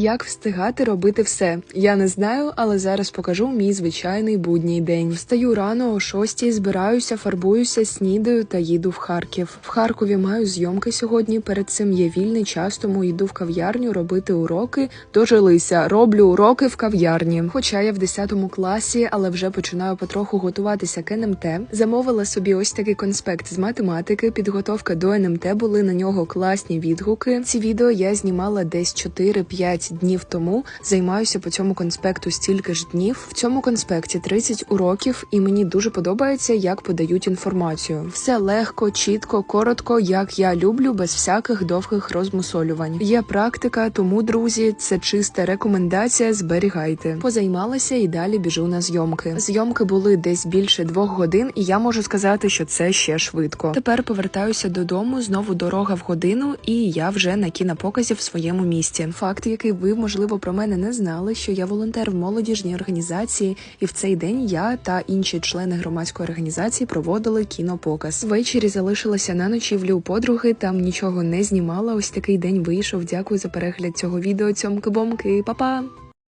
Як встигати робити все? Я не знаю, але зараз покажу мій звичайний будній день. Встаю рано о шостій, збираюся, фарбуюся, снідаю та їду в Харків. В Харкові маю зйомки сьогодні. Перед цим є вільний час, тому йду в кав'ярню робити уроки. Дожилися, роблю уроки в кав'ярні. Хоча я в 10 класі, але вже починаю потроху готуватися к НМТ. Замовила собі ось такий конспект з математики. Підготовка до НМТ були на нього класні відгуки. Ці відео я знімала десь 4-5 днів тому. Займаюся по цьому конспекту стільки ж днів. В цьому конспекті 30 уроків, і мені дуже подобається, як подають інформацію. Все легко, чітко, коротко, як я люблю, без всяких довгих розмусолювань. Є практика, тому друзі, це чиста рекомендація. Зберігайте. Позаймалася і далі біжу на зйомки. Зйомки були десь більше двох годин, і я можу сказати, що це ще швидко. Тепер повертаюся додому. Знову дорога в годину, і я вже на кінопоказі в своєму місті. Факт, який ви можливо про мене не знали, що я волонтер в молодіжній організації, і в цей день я та інші члени громадської організації проводили кінопоказ. Ввечері залишилася на ночівлю у подруги. Там нічого не знімала. Ось такий день вийшов. Дякую за перегляд цього відео. Цьомки-бомки, Па-па!